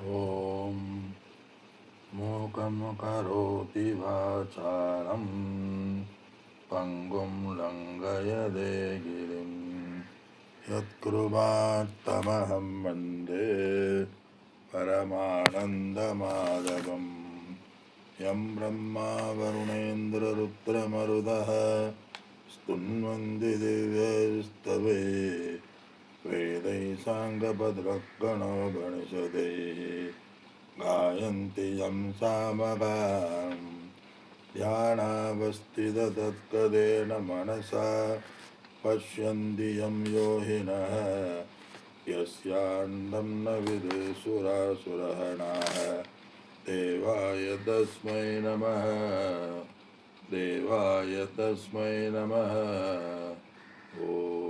ॐ मूकं करोति वाचालं पङ्गुं लङ्घयदे गिरिं। यत्कृपात्तमहं वंदे परमानन्दमाधवम् यं ब्रह्मा वरुणेन्द्ररुद्रमरुदः स्तुन्वन्ति दिव्यस्तवे। वेदै साङ्गभद्रगणो गणिषदैः गायन्ति यं सामगां ध्यानावस्थिततत्कदेन मनसा। पश्यन्ति यं योहिनः यस्यान्तं न विदुसुरासुरहणाः देवाय तस्मै नमः। देवाय तस्मै नमः। ஓம்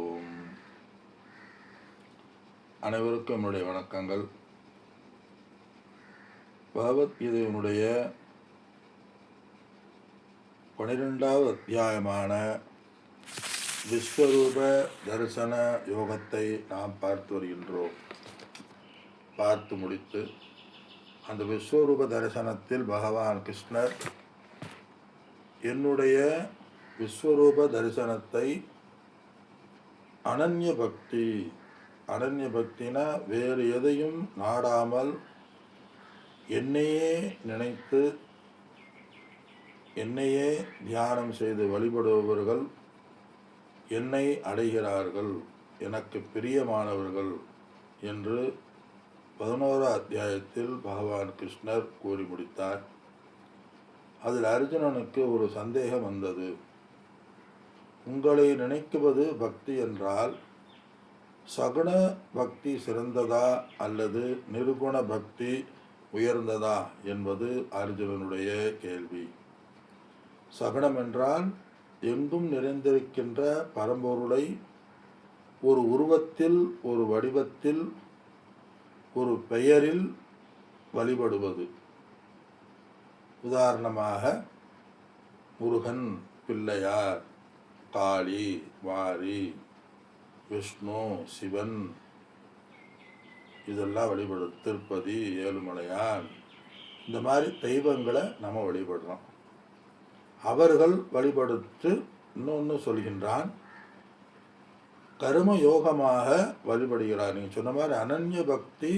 அனைவருக்கும் என்னுடைய வணக்கங்கள். பகவத்கீதையினுடைய பனிரெண்டாவது அத்தியாயமான விஸ்வரூப தரிசன யோகத்தை நாம் பார்த்து வருகின்றோம். பார்த்து முடித்து அந்த விஸ்வரூப தரிசனத்தில் பகவான் கிருஷ்ணர் என்னுடைய விஸ்வரூப தரிசனத்தை அனன்ய பக்தி அனன்ய பக்தினா வேறு எதையும் நாடாமல் என்னையே நினைத்து என்னையே தியானம் செய்து வழிபடுபவர்கள் என்னை அடைகிறார்கள். எனக்கு பிரியமானவர்கள் என்று பதினோரா அத்தியாயத்தில் பகவான் கிருஷ்ணர் கூறி முடித்தார். அதில் அர்ஜுனனுக்கு ஒரு சந்தேகம் வந்தது. உங்களை நினைக்குவது பக்தி என்றால் சகுண பக்தி சிறந்ததா அல்லது நிருகுண பக்தி உயர்ந்ததா என்பது அர்ஜுனனுடைய கேள்வி. சகுனம் என்றால் எங்கும் நிறைந்திருக்கின்ற பரம்பொருளை ஒரு உருவத்தில் ஒரு வடிவத்தில் ஒரு பெயரில் வழிபடுவது. உதாரணமாக முருகன் பிள்ளையார் காளி வாரி விஷ்ணு சிவன் இதெல்லாம் வழிபடு திருப்பதி ஏழுமலையான். இந்த மாதிரி தெய்வங்களை நம்ம வழிபடுறோம். அவர்கள் வழிபடுத்து இன்னொன்று சொல்கின்றான் கரும யோகமாக வழிபடுகிறார். நீங்கள் சொன்ன மாதிரி அனன்ய பக்தி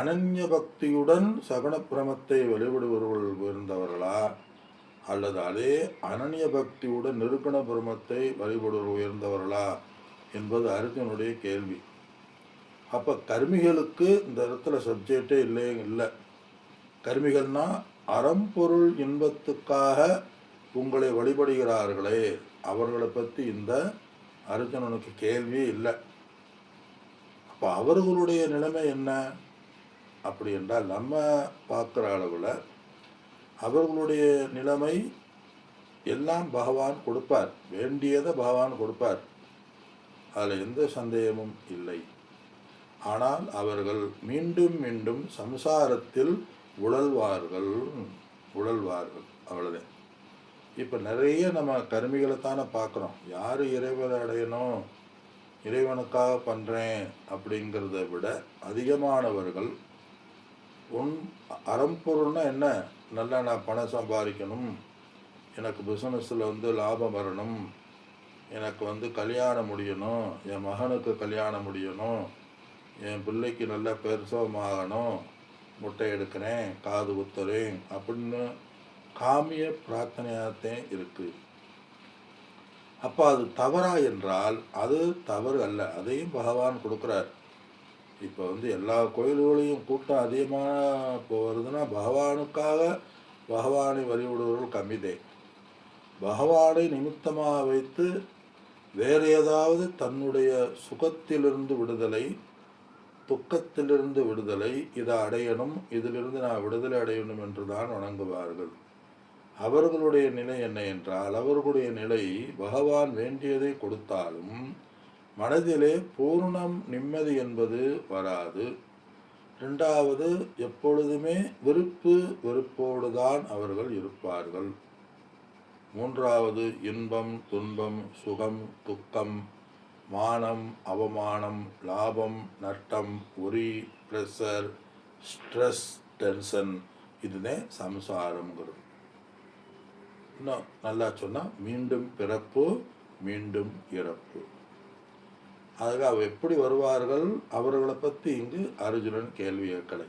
அனன்ய பக்தியுடன் சகுன பிரமத்தை வழிபடுபவர்கள் உயர்ந்தவர்களா அல்லது அதே அனன்ய பக்தியுடன் நிருப்பண பிரமத்தை வழிபடுவர் உயர்ந்தவர்களா என்பது அர்ஜுனுடைய கேள்வி. அப்போ கர்மிகளுக்கு இந்த இடத்துல சப்ஜெக்டே இல்லை இல்லை. கர்மிகள்னா அறம்பொருள் இன்பத்துக்காக உங்களை வழிபடுகிறார்களே அவர்களை பற்றி இந்த அர்ஜுனனுக்கு கேள்வி இல்லை. அப்போ அவர்களுடைய நிலைமை என்ன? அப்படி என்றால் நம்ம பார்க்குற அளவில் அவர்களுடைய நிலைமை எல்லாம் பகவான் கொடுப்பார் வேண்டியதை பகவான் கொடுப்பார். அதில் எந்த சந்தேகமும் இல்லை. ஆனால் அவர்கள் மீண்டும் மீண்டும் சம்சாரத்தில் உழல்வார்கள் உழல்வார்கள் அவ்வளோதான் இப்போ நிறைய நம்ம கருமிகளை தானே பார்க்குறோம். யார் இறைவனை அடையணும் இறைவனுக்காக பண்ணுறேன் அப்படிங்கிறத விட அதிகமானவர்கள் உன் அறம்பொருள்னா என்ன? நல்லா நான் பணம் சம்பாதிக்கணும் எனக்கு பிஸ்னஸில் வந்து லாபம் வரணும் எனக்கு வந்து கல்யாணம் முடியணும் என் மகனுக்கு கல்யாணம் முடியணும் என் பிள்ளைக்கு நல்ல பெருசமாகணும் முட்டை எடுக்கிறேன் காது குத்துறேன் அப்படின்னு காமிய பிரார்த்தனையாகத்தான் இருக்குது அப்போ அது தவறா என்றால் அது தவறு அல்ல. அதையும் பகவான் கொடுக்குறார். இப்போ வந்து எல்லா கோயில்களையும் கூட்டம் அதிகமாக இப்போ வருதுன்னா பகவானுக்காக பகவானை வழிபடுவர்கள் கம்மிதே. பகவானை நிமித்தமாக வைத்து வேறு ஏதாவது தன்னுடைய சுகத்திலிருந்து விடுதலை துக்கத்திலிருந்து விடுதலை இதை அடையணும் இதிலிருந்து நான் விடுதலை அடையணும் என்று தான் வணங்குவார்கள். அவர்களுடைய நிலை என்ன என்றால் அவர்களுடைய நிலை பகவான் வேண்டியதை கொடுத்தாலும் மனதிலே பூர்ணம் நிம்மதி என்பது வராது. ரெண்டாவது எப்பொழுதுமே விருப்பு வெறுப்போடு தான் அவர்கள் இருப்பார்கள். மூன்றாவது இன்பம் துன்பம் சுகம் துக்கம் மானம் அவமானம் லாபம் நட்டம் உரி ப்ரெஷர் ஸ்ட்ரெஸ் டென்ஷன். இதுதான் சம்சாரம்ங்கிறது. இன்னும் நல்லா சொன்னால் மீண்டும் பிறப்பு மீண்டும் இறப்பு. அதுக்கு அவ எப்படி வருவார்கள்? அவர்களை பற்றி இங்கு அர்ஜுனன் கேள்வி கேட்கலை.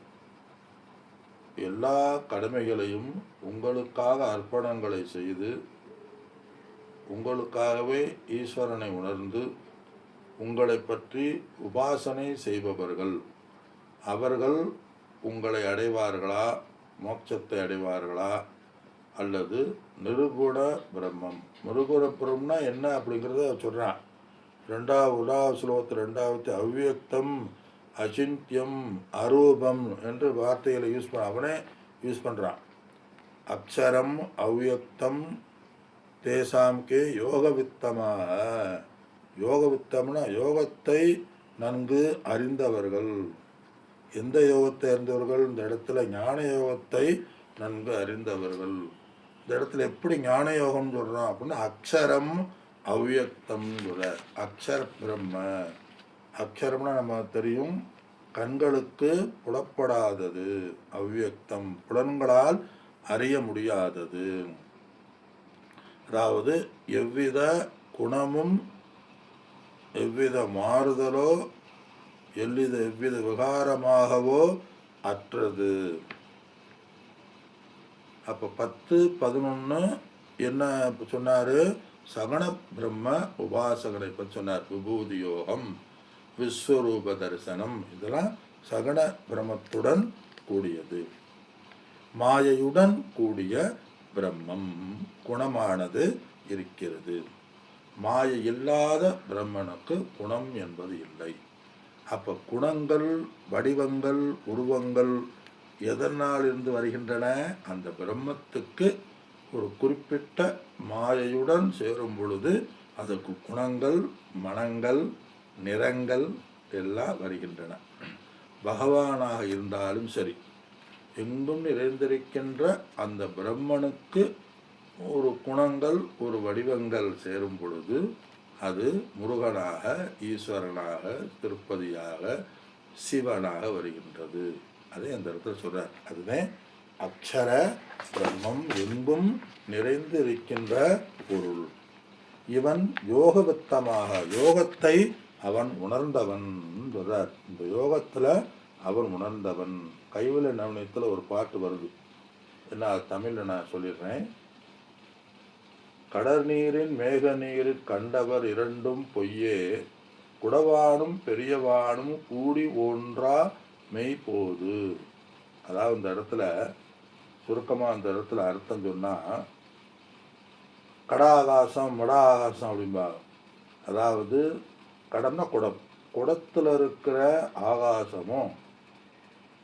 எல்லா கடமைகளையும் உங்களுக்காக அர்ப்பணங்களை செய்து உங்களுக்காகவே ஈஸ்வரனை உணர்ந்து உங்களை பற்றி உபாசனை செய்பவர்கள். அவர்கள் உங்களை அடைவார்களா? மோட்சத்தை அடைவார்களா? அல்லது நிருகுண பிரம்மம். நிருகுண பிரம்மம்னா என்ன அப்படிங்கிறத சொல்கிறான் ரெண்டாவது உடா ஸ்லோகத்தில் ரெண்டாவது அவ்வியக்தம் அச்சிந்தியம் அரூபம் என்று வார்த்தைகளை யூஸ் பண்ண அவனே யூஸ் பண்ணுறான் அக்ஷரம் அவ்வியக்தம் தேசாம்கே யோகவித்தமாக யோகவித்தம்னா யோகத்தை நன்கு அறிந்தவர்கள். எந்த யோகத்தை அறிந்தவர்கள்? இந்த இடத்துல ஞான யோகத்தை நன்கு அறிந்தவர்கள். இந்த இடத்துல எப்படி ஞான யோகம் சொல்கிறோம் அப்படின்னா அக்ஷரம் அவ்வியக்தம் அக்ஷர பிரம்ம. அக்ஷரம்னா நம்ம தெரியும் கண்களுக்கு புலப்படாதது அவ்வியக்தம் புலன்களால் அறிய முடியாதது. அதாவது எவ்வித குணமும் எவ்வித மாறுதலோ எவ்வித எவ்வித விகாரமாகவோ அற்றது. அப்போ பத்து பதினொன்று என்ன சொன்னார்? சகண பிரம்ம உபாசகனை பற்றி சொன்னார் விபூதி யோகம் விஸ்வரூப தரிசனம் இதெல்லாம் சகண பிரம்மத்துடன் கூடியது. மாயையுடன் கூடிய பிரம்மம் குணமானது இருக்கிறது. மாயை இல்லாத பிரம்மனுக்கு குணம் என்பது இல்லை. அப்போ குணங்கள் வடிவங்கள் உருவங்கள் எதனால் இருந்து வருகின்றன? அந்த பிரம்மத்துக்கு ஒரு குறிப்பிட்ட மாயையுடன் சேரும் பொழுது அதற்கு குணங்கள் மனங்கள் நிறங்கள் எல்லாம் வருகின்றன. பகவானாக இருந்தாலும் சரி எங்கும் நிறைந்திருக்கின்ற அந்த பிரம்மனுக்கு ஒரு குணங்கள் ஒரு வடிவங்கள் சேரும் பொழுது அது முருகனாக ஈஸ்வரனாக திருப்பதியாக சிவனாக வருகின்றது. அதை அந்த இடத்துல சொல்றார். அதுவே அக்ஷர பிரம்மம் எங்கும் நிறைந்திருக்கின்ற பொருள். இவன் யோகவித்தமாக யோகத்தை அவன் உணர்ந்தவன் சொல்றார் இந்த யோகத்துல அவன் உணர்ந்தவன். கைவில நவனியத்தில் ஒரு பாட்டு வருது. என்ன தமிழில் நான் சொல்லிடுறேன். கடற் நீரின் மேக நீரில் கண்டவர் இரண்டும் பொய்யே. குடவானும் பெரியவானும் கூடி ஒன்றா மெய்போது அதாவது இந்த இடத்துல சுருக்கமாக அந்த இடத்துல அர்த்தம் சொன்னால் கடாகாசம் மட ஆகாசம் அப்படிம்பாங்க. அதாவது கடந்த குடம் குடத்தில் இருக்கிற ஆகாசமும்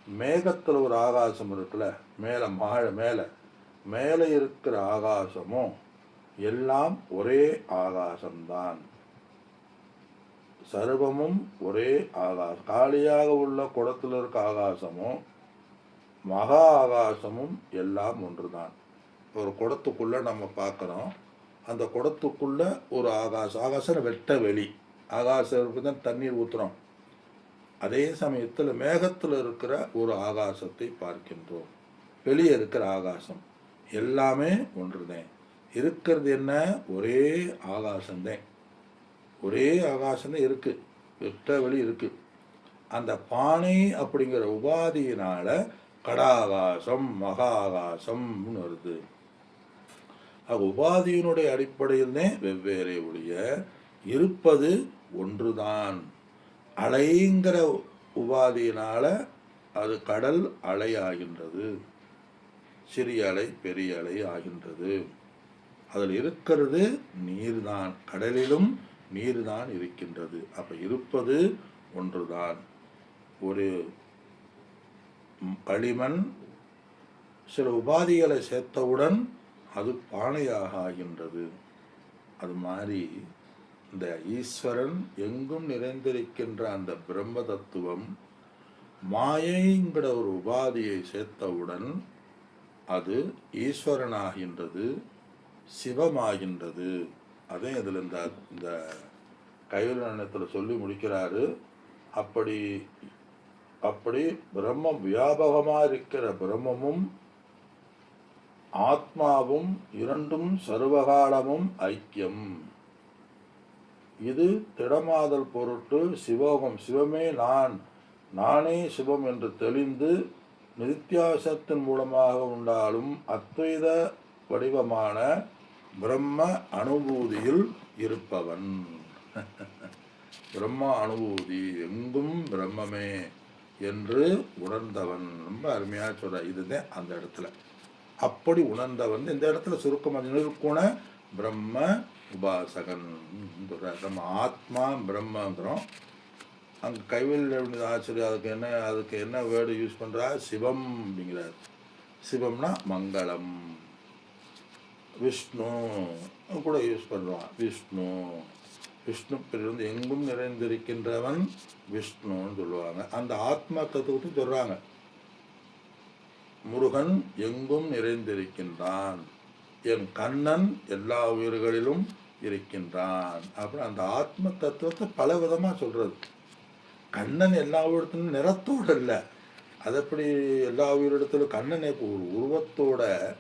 மேகத்தில் ஒரு ஆகாசம் இருக்குல்ல மேலே மாழ மேலே. மேலே இருக்கிற ஆகாசமும் எல்லாம் ஒரே ஆகாசம்தான். சர்வமும் ஒரே ஆகாசம். காலியாக உள்ள குடத்தில் இருக்க ஆகாசமும் மகா ஆகாசமும் எல்லாம் ஒன்றுதான். ஒரு குடத்துக்குள்ளே நம்ம பார்க்குறோம் அந்த குடத்துக்குள்ளே ஒரு ஆகாசம். ஆகாசம் வெட்ட வெளி. ஆகாசம் தான் தண்ணீர் ஊற்றுறோம் அதே சமயத்தில் மேகத்தில் இருக்கிற ஒரு ஆகாசத்தை பார்க்கின்றோம். வெளியே இருக்கிற ஆகாசம். எல்லாமே ஒன்றுதான் இருக்கிறது என்ன? ஒரே ஆகாசம்தான் ஒரே ஆகாசம்தான் இருக்குது வெட்ட வழி இருக்குது அந்த பானை அப்படிங்கிற உபாதியினால கடாகாசம் மகாகாசம்னு வருது. அது உபாதியினுடைய அடிப்படையில்தான் வெவ்வேறே ஒழிய இருப்பது ஒன்றுதான். அலைங்கிற உபாதியினால அது கடல் அலை ஆகின்றது சிறிய அலை பெரிய அலை ஆகின்றது. அதில் இருக்கிறது நீர்தான். கடலிலும் நீர்தான் இருக்கின்றது. அப்போ இருப்பது ஒன்றுதான். ஒரு களிமண் சில உபாதிகளை சேர்த்தவுடன் அது பானையாக ஆகின்றது. அது மாதிரி இந்த ஈஸ்வரன் எங்கும் நிறைந்திருக்கின்ற அந்த பிரம்ம தத்துவம் மாயைங்கிற ஒரு உபாதியை சேர்த்தவுடன் அது ஈஸ்வரனாகின்றது சிவமாகின்றது. அதே இதில் இந்த இந்த கைவிலனத்தில் சொல்லி முடிக்கிறாரு. அப்படி அப்படி பிரம்மம் வியாபகமாக இருக்கிற பிரம்மமும் ஆத்மாவும் இரண்டும் சர்வகாலமும் ஐக்கியம். இது திடமாதல் பொருட்டு சிவோகம் சிவமே நான் நானே சிவம் என்று தெளிந்து நித்தியாசத்தின் மூலமாக உண்டாலும் அத்வைத வடிவமான பிரம்ம அனுபூதியில் இருப்பவன். பிரம்ம அனுபூதி எங்கும் பிரம்மமே என்று உணர்ந்தவன். ரொம்ப அருமையாக சொல்ற இதுதான் அந்த இடத்துல. அப்படி உணர்ந்தவன் இந்த இடத்துல சுருக்கமாக நிற்குண பிரம்ம உபாசகன் சொல்கிறார் நம்ம ஆத்மா பிரம்மங்கிறோம் அங்கே கைவில் ஆச்சரியம் அதுக்கு என்ன அதுக்கு என்ன வேர்டு யூஸ் பண்ணுறா சிவம் அப்படிங்கிறார். சிவம்னா மங்களம். விஷ்ணு கூட யூஸ் பண்ணுறான் விஷ்ணு. விஷ்ணு பேர் வந்து எங்கும் நிறைந்திருக்கின்றவன் விஷ்ணுன்னு சொல்லுவாங்க. அந்த ஆத்மா தத்துவத்தை சொல்கிறாங்க முருகன் எங்கும் நிறைந்திருக்கின்றான். என் கண்ணன் எல்லா உயிர்களிலும் இருக்கின்றான். அப்புறம் அந்த ஆத்ம தத்துவத்தை பல விதமாக சொல்கிறது கண்ணன் எல்லா இடத்துலையும் நிறத்தோடு இல்லை. அது எப்படி எல்லா உயிரிடத்திலும் கண்ணன் இப்போ ஒரு உருவத்தோட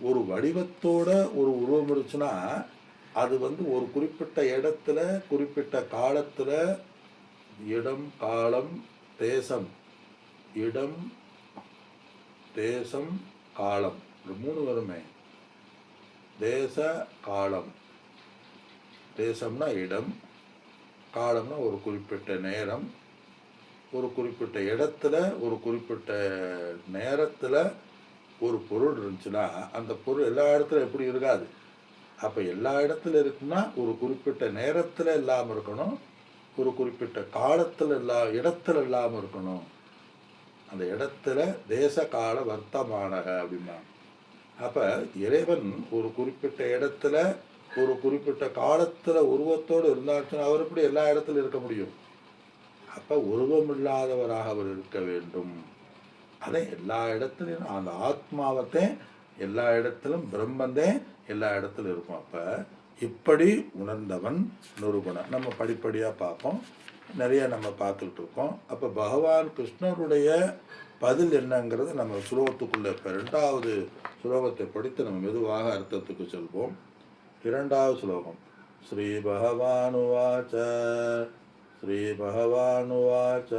ஒரு வடிவத்தோட ஒரு உருவம் இருந்துச்சுன்னா அது வந்து ஒரு குறிப்பிட்ட இடத்துல குறிப்பிட்ட காலத்தில் இடம் காலம் தேசம். இடம் தேசம் காலம். இந்த மூணு வருமே. தேச காலம். தேசம்னா இடம் காலம்னா ஒரு குறிப்பிட்ட நேரம் ஒரு குறிப்பிட்ட இடத்துல ஒரு குறிப்பிட்ட நேரத்தில் ஒரு பொருள் இருந்துச்சுன்னா அந்த பொருள் எல்லா இடத்துல எப்படி இருக்காது. அப்போ எல்லா இடத்துல இருக்குன்னா ஒரு குறிப்பிட்ட நேரத்தில் இல்லாமல் இருக்கணும் ஒரு குறிப்பிட்ட காலத்தில் எல்லா இடத்துல இல்லாமல் இருக்கணும். அந்த இடத்துல தேச கால வர்த்தமானக அப்படின்னா அப்போ இறைவன் ஒரு குறிப்பிட்ட இடத்துல ஒரு குறிப்பிட்ட காலத்தில் உருவத்தோடு இருந்தாச்சுன்னா அவர் எப்படி எல்லா இடத்துலையும் இருக்க முடியும்? அப்போ உருவம் இல்லாதவராக அவர் இருக்க வேண்டும். அதை எல்லா இடத்துலையும் அந்த ஆத்மாவத்தை எல்லா இடத்திலும் பிரம்மந்தே எல்லா இடத்துலையும் இருக்கும். அப்போ இப்படி உணர்ந்தவன் நிரூபணம் நம்ம படிப்படியாக பார்ப்போம். நிறைய நம்ம பார்த்துக்கிட்டு இருக்கோம். அப்போ பகவான் கிருஷ்ணருடைய பதில் என்னங்கிறது நம்ம சுலோகத்துக்குள்ளே இப்போ ரெண்டாவது சுலோகத்தை படித்து நம்ம மெதுவாக அர்த்தத்துக்கு செல்வோம். இரண்டாவது ஸ்லோகம் ஸ்ரீ பகவானுவாச்ச ஸ்ரீ பகவானுவாச்ச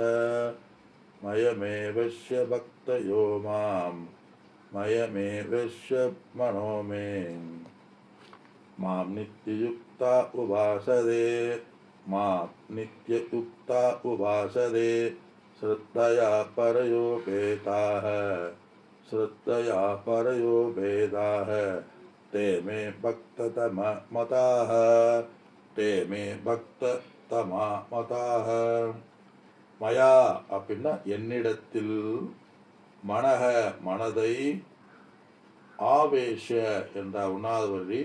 மயமேவஷ்ய பக்தயோ மாம் மயமேவஷ்ய மனோ மே மாம் நித்யயுக்தா உபாசதே மாம் நித்யயுக்தா உபாசதே श्रद्धया परयोपेताः श्रद्धया परयोपेदाः ते मे भक्ततम मताः ते मे பக்ததமா மதாக மயா அப்படின்னா என்னிடத்தில் மனக மனதை ஆவேஷ என்ற உண்ணாத வழி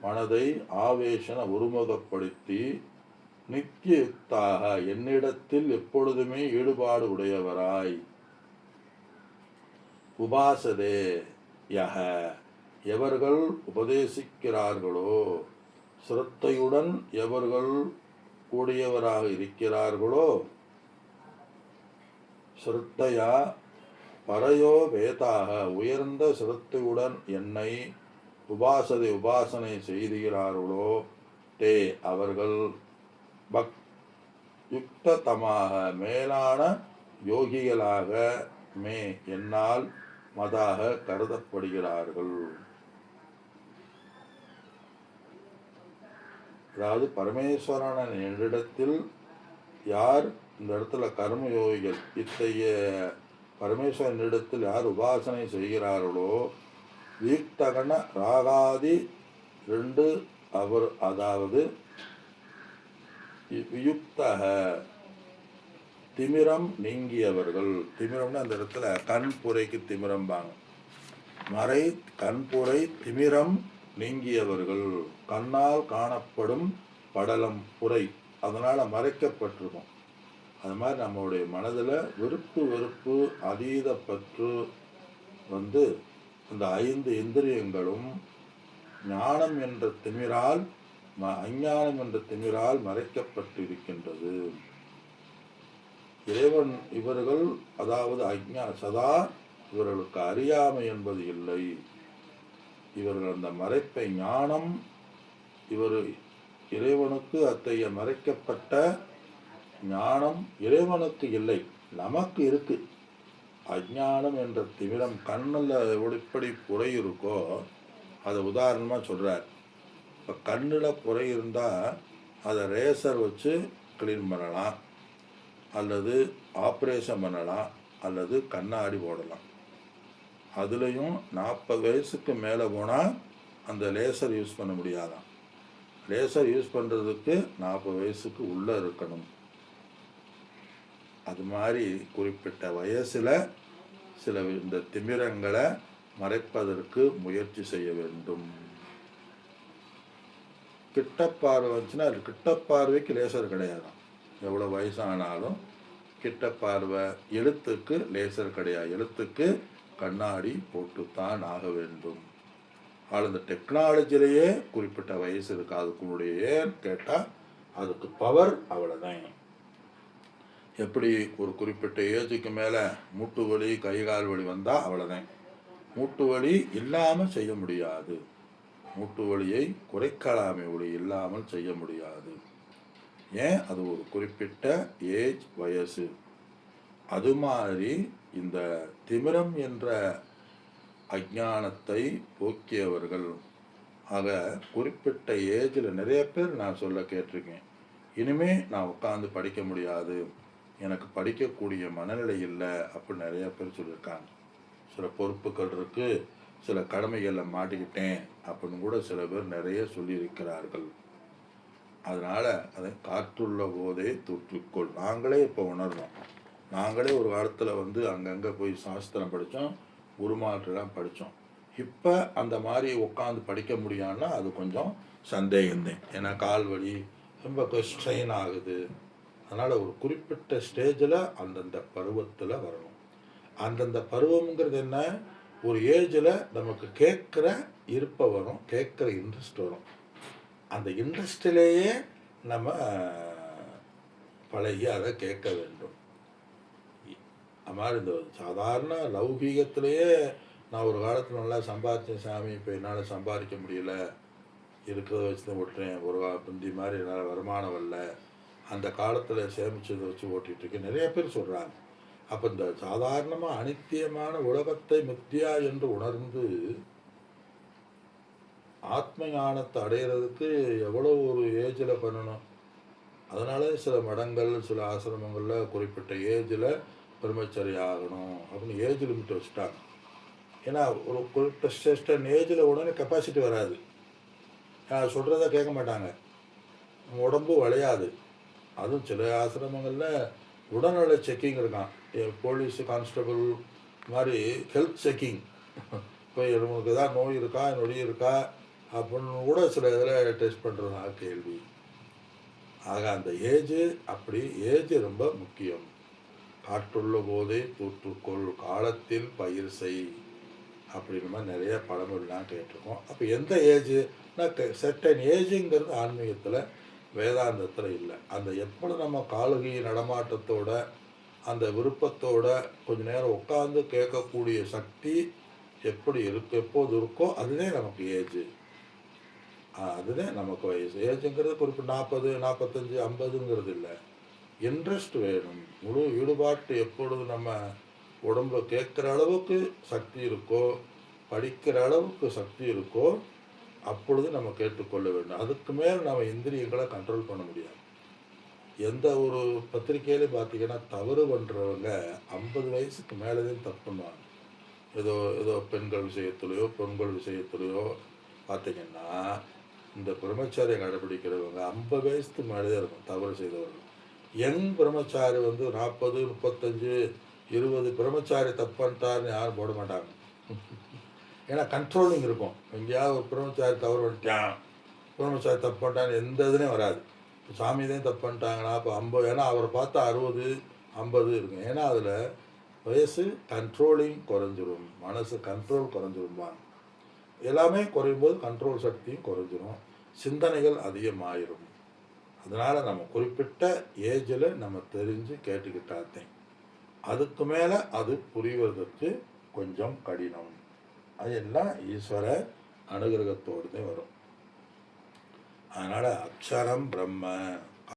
மனதை ஆவேஷன ஒருமுகப்படுத்தி நித்தியுக்தாக என்னிடத்தில் எப்பொழுதுமே ஈடுபாடு உடையவராய் உபாசதே யக எவர்கள் உபதேசிக்கிறார்களோ சிரத்தையுடன் எவர்கள் கூடியவராக இருக்கிறார்களோ சிரத்தையா பரையோ வேதாக உயர்ந்த சிரத்தையுடன் என்னை உபாசதை உபாசனை செய்கிறார்களோ தே அவர்கள் பக் யுக்ததமாக மேலான யோகிகளாக மே என்னால் மதாக கருதப்படுகிறார்கள். அதாவது பரமேஸ்வரன் என்னிடத்தில் யார் இந்த இடத்துல கர்ம யோகிகள் இத்தகைய பரமேஸ்வரனிடத்தில் யார் உபாசனை செய்கிறார்களோ வீட்டகன ராகாதி ரெண்டு அவர் அதாவது யுக்தக திமிரம் நீங்கியவர்கள். திமிரம்னு அந்த இடத்துல கண் புரைக்கு திமிரம்பாங்க. மறை கண்புரை திமிரம் நீங்கியவர்கள் கண்ணால் காணப்படும் படலம் புரை. அதனால் மறைக்கப்பட்டிருக்கும். அது மாதிரி நம்மளுடைய மனதில் விருப்பு வெறுப்பு அதீத பற்று வந்து இந்த ஐந்து இந்திரியங்களும் ஞானம் என்ற திமிரால் ம அஞ்ஞானம் என்ற திமிரால் மறைக்கப்பட்டிருக்கின்றது. இறைவன் இவர்கள் அதாவது அஜ்ஞா சதா இவர்களுக்கு அறியாமை என்பது இல்லை. இவர்கள் அந்த மறைப்பை ஞானம் இவர் இறைவனுக்கு அத்தகைய மறைக்கப்பட்ட ஞானம் இறைவனுக்கு இல்லை நமக்கு இருக்கு. அஜானம் என்ற திமிரம் கண்ணில் எப்படி குறை இருக்கோ அதை உதாரணமாக சொல்கிறார் இப்போ கண்ணில் குறை இருந்தால் அதை ரேசர் வச்சு க்ளீன் பண்ணலாம். அல்லது ஆப்ரேஷன் பண்ணலாம். அல்லது கண்ணாடி போடலாம். அதுலேயும் நாற்பது வயசுக்கு மேலே போனால் அந்த லேசர் யூஸ் பண்ண முடியாதாம் லேசர் யூஸ் பண்ணுறதுக்கு நாற்பது வயசுக்கு உள்ளே இருக்கணும். அது மாதிரி குறிப்பிட்ட வயசில் சில இந்த திமிரங்களை மறைப்பதற்கு முயற்சி செய்ய வேண்டும். கிட்ட பார்வை வந்துச்சுன்னா அது கிட்ட பார்வைக்கு லேசர் கிடையாதாம். எவ்வளோ வயசானாலும் கிட்ட பார்வை எழுத்துக்கு லேசர் கிடையாது. எழுத்துக்கு கண்ணாடி போட்டுத்தான் ஆக வேண்டும். ஆனால் இந்த டெக்னாலஜிலேயே குறிப்பிட்ட வயசு இருக்கு? அதுக்குடைய ஏன்னு கேட்டால் அதுக்கு பவர் அவ்வளோதான் எப்படி? ஒரு குறிப்பிட்ட ஏஜுக்கு மேலே மூட்டு வலி கை கால் வலி வந்தால் அவ்வளோதான் மூட்டு வலி இல்லாமல் செய்ய முடியாது. மூட்டு வலியை குறைக்கலாமே ஒளி இல்லாமல் செய்ய முடியாது. ஏன்? அது ஒரு குறிப்பிட்ட ஏஜ் வயசு. அது மாதிரி இந்த திமிரம் என்ற அஜானத்தை போக்கியவர்கள். ஆக குறிப்பிட்ட ஏஜில் நிறைய பேர் நான் சொல்ல கேட்டிருக்கேன். இனிமே நான் உட்காந்து படிக்க முடியாது. எனக்கு படிக்கக்கூடிய மனநிலை இல்லை அப்படின்னு நிறைய பேர் சொல்லியிருக்காங்க. சில பொறுப்புகள் இருக்குது சில கடமைகளில் மாட்டிக்கிட்டேன் அப்படின்னு கூட சில பேர் நிறைய சொல்லியிருக்கிறார்கள். அதனால் அதை காற்றுள்ள போதே தூற்றுக்கொள். நாங்களே இப்போ உணர்றோம். நாங்களே ஒரு காலத்தில் வந்து அங்கங்கே போய் சாஸ்திரம் படித்தோம் குருமாட்டெல்லாம் படித்தோம் இப்போ அந்த மாதிரி உட்காந்து படிக்க முடியான்னா அது கொஞ்சம் சந்தேகந்தேன் ஏன்னா கால் வலி ரொம்ப ஸ்ட்ரெயின் ஆகுது. அதனால் ஒரு குறிப்பிட்ட ஸ்டேஜில் அந்தந்த பருவத்தில் வரணும். அந்தந்த பருவம்ங்கிறது என்ன? ஒரு ஏஜில் நமக்கு கேட்குற இருப்ப வரும் கேட்குற இன்ட்ரெஸ்ட் வரும். அந்த இன்ட்ரெஸ்டிலேயே நம்ம பழகி அதை கேட்க வேண்டும். அது மாதிரி இந்த சாதாரண லௌகீகத்திலேயே நான் ஒரு காலத்தில் நல்லா சம்பாதிச்சேன் சாமி இப்போ என்னால் சம்பாதிக்க முடியல. இருக்கிறத வச்சு தான் ஓட்டுறேன். ஒரு கா- முந்தி மாதிரி என்னால் வருமானம் வரல. அந்த காலத்தில் சேமிச்சதை வச்சு ஓட்டிகிட்ருக்கேன் நிறைய பேர் சொல்கிறாங்க அப்போ இந்த சாதாரணமாக அனித்தியமான உலகத்தை மித்தியா என்று உணர்ந்து ஆத்ம ஞானத்தை அடையிறதுக்கு எவ்வளோ ஒரு ஏஜில் பண்ணணும். அதனால சில மடங்கள் சில ஆசிரமங்களில் குறிப்பிட்ட ஏஜில் பிரம்மச்சரி ஆகணும் அப்படின்னு ஏஜ் லிமிட் வச்சுட்டாங்க. ஏன்னா ஒரு குறிப்பிட்ட ஸ்டேஸ்டன் ஏஜில் உடனே கெப்பாசிட்டி வராது. சொல்கிறத கேட்க மாட்டாங்க. உடம்பு வளையாது. அதுவும் சில ஆசிரமங்களில் உடல்நல செக்கிங் இருக்கான். போலீஸ் கான்ஸ்டபிள் மாதிரி ஹெல்த் செக்கிங் இப்போ நமக்கு ஏதாவது நோய் இருக்கா நொடி இருக்கா அப்படின்னு கூட சில இதில் டெஸ்ட் பண்ணுறதுனால கேள்வி. ஆக அந்த ஏஜ் அப்படி ஏஜ் ரொம்ப முக்கியம். காற்றுள்ள போதே தூற்றுக்கொள் காலத்தில் பயிர் செய் அப்படின்ற மாதிரி நிறைய பழமொழிலாம் கேட்டிருக்கோம். அப்போ எந்த ஏஜ்னா செட்டன் ஏஜுங்கிறது ஆன்மீகத்தில் வேதாந்தத்தில் இல்லை. அந்த எப்பொழுது நம்ம காலுகை நடமாட்டத்தோட அந்த விருப்பத்தோட கொஞ்ச நேரம் உட்காந்து கேட்கக்கூடிய சக்தி எப்படி இருக்கு எப்போது இருக்கோ அதுவே நமக்கு ஏஜ் அதுதான் நமக்கு வயசு. ஏஜுங்கிறது குறிப்பிட்ட நாற்பது நாற்பத்தஞ்சு ஐம்பதுங்கிறது இல்லை. இன்ட்ரெஸ்ட் வேணும். முழு ஈடுபாட்டு எப்பொழுது நம்ம உடம்புல கேட்குற அளவுக்கு சக்தி இருக்கோ படிக்கிற அளவுக்கு சக்தி இருக்கோ அப்பொழுது நம்ம கேட்டுக்கொள்ள வேண்டும். அதுக்கு மேல் நம்ம இந்திரியங்களை கண்ட்ரோல் பண்ண முடியாது. எந்த ஒரு பத்திரிகையிலையும் பார்த்தீங்கன்னா தவறு பண்ணுறவங்க ஐம்பது வயசுக்கு மேலேயும் தப்பு பண்ணுவாங்க. ஏதோ ஏதோ பெண்கள் விஷயத்துலையோ பெண்கள் விஷயத்துலையோ பார்த்தீங்கன்னா இந்த பிரம்மச்சாரியை கடைபிடிக்கிறவங்க ஐம்பது வயசுக்கு மேலே இருக்கும் தவறு செய்தவர்கள். யங் பிரம்மச்சாரி வந்து நாற்பது முப்பத்தஞ்சு இருபது பிரம்மச்சாரி தப்பான்ட்டார்னு யாரும் போட மாட்டாங்க. ஏன்னா கண்ட்ரோலிங் இருக்கும். எங்கேயாவது ஒரு பிரம்மச்சாரி தவறு பண்ணிட்டான். பிரம்மச்சாரி தப்பு பண்ணிட்டான்னு எந்த இதுலேயும் வராது. சாமி தான் தப்பு பண்ணிட்டாங்கன்னா அப்போ ஐம்பது ஏன்னா அவரை பார்த்தா அறுபது ஐம்பது இருக்கும். ஏன்னா அதில் வயசு கண்ட்ரோலிங் குறைஞ்சிரும். மனசு கண்ட்ரோல் குறைஞ்சிரும்பாங்க. எல்லாமே குறையும் போது கண்ட்ரோல் சக்தியும் குறைஞ்சிரும். சிந்தனைகள் அதிகமாயிரும். அதனால் நம்ம குறிப்பிட்ட ஏஜில் நம்ம தெரிஞ்சு கேட்டுக்கிட்டாத்தே. அதுக்கு மேலே அது புரிவதற்கு கொஞ்சம் கடினம். அது எல்லாம் ஈஸ்வர அனுகிரகத்தோடு தான் வரும். அதனால் அக்ஷரம் பிரம்ம.